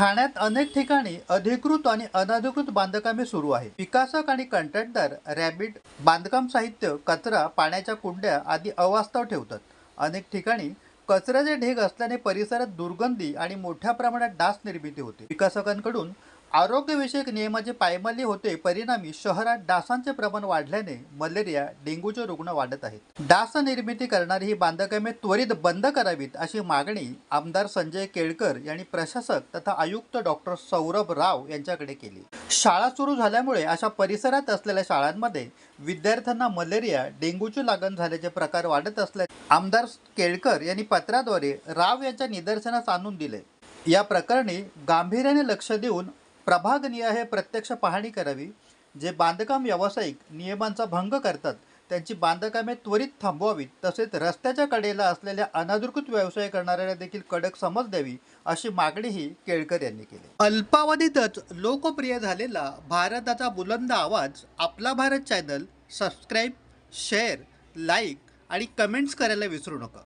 ठाण्यात अनेक ठिकाणी अधिकृत आणि अनधिकृत बांधकामे सुरू आहेत. विकासक आणि कंत्राटदार रॅबिट बांधकाम साहित्य कचरा पाण्याच्या कुंड्या आदी अवास्तव ठेवतात. अनेक ठिकाणी कचऱ्याचे ढीग असल्याने परिसरात दुर्गंधी आणि मोठ्या प्रमाणात डास निर्मिती होते. विकासकांकडून आरोग्यविषयक नियमाची पायमल्ली होते परिणामी शहरात डासांचे प्रमाण वाढल्याने मलेरिया डेंग्यूचे रुग्ण वाढत आहेत. डास निर्मिती करणारी ही बांधकामे त्वरित बंद करावीत अशी मागणी आमदार संजय केळकर यांनी प्रशासक तथा आयुक्त डॉक्टर सौरभ राव यांच्याकडे केली. शाळा सुरू झाल्यामुळे अशा परिसरात असलेल्या शाळांमध्ये विद्यार्थ्यांना मलेरिया डेंग्यूची लागण झाल्याचे प्रकार वाढत असल्याचे आमदार केळकर यांनी पत्राद्वारे राव यांच्या निदर्शनास आणून दिले. या प्रकरणी गांभीर्याने लक्ष देऊन प्रभागनीय हे प्रत्यक्ष पाहणी करावी जे बांधकाम व्यावसायिक नियमांचा भंग करतात त्यांची बांधकामे त्वरित थांबवावीत तसेच रस्त्याच्या कडेला असलेल्या अनधिकृत व्यवसाय करणाऱ्यांना देखील कडक समज द्यावी अशी मागणीही केळकर यांनी केली. अल्पावधीतच लोकप्रिय झालेला भारताचा बुलंद आवाज आपला Bharat channel subscribe share like आणि कमेंट्स करायला विसरू नका.